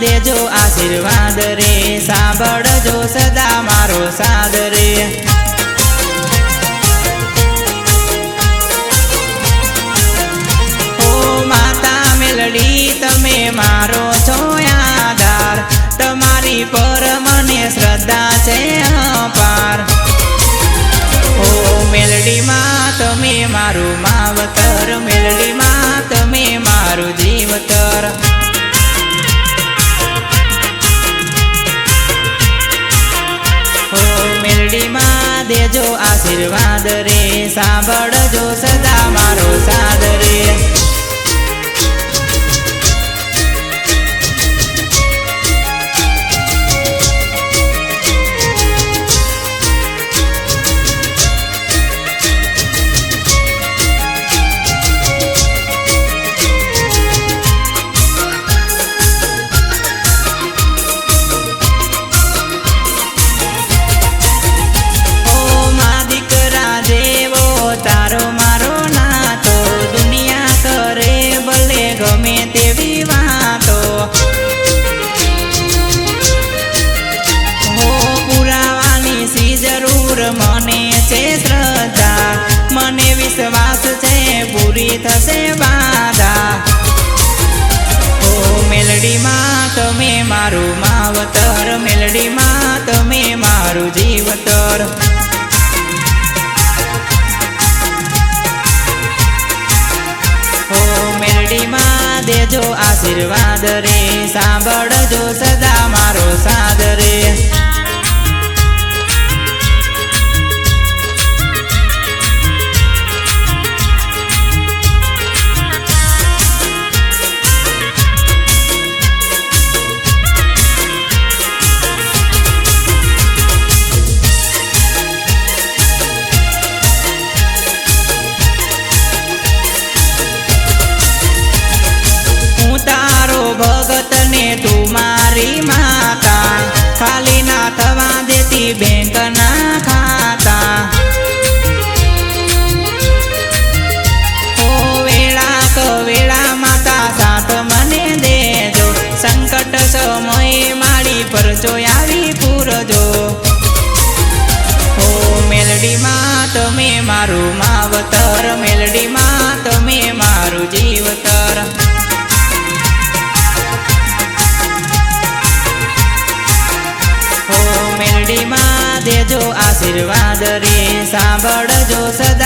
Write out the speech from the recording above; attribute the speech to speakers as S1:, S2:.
S1: દેજો આશીર્વાદ રે સાંભળજો સદા મારો સાદ રે. ઓ માતા મેલડી તમે મારો દેજો આશીર્વાદ રે સાંભળજો સદા મારો સાદ રે. મને છે શ્રદ્ધા મને વિશ્વાસ છે, પૂરી થશે બાધા. ઓ મેલડીમાં તમે મારું માવતર મેલડીમાં તમે મારું જીવતર. મેલડીમાં દેજો આશીર્વાદ રે, સાંભળજો સદા મારો સાદ રે. તું મારી માતા. ખાલી ના થવા દેતી બેંક ના ખાતા. વેળા તો વેળા માતા, સાથ મને દેજો. સંકટ સમયે મારી પર આવી પૂરજો. ઓ મેલડીમાં તમે મારું માવતર. મેલડીમાં તમે મારું જીવતર. દેજો આશીર્વાદ રે. સાંભળજો સદા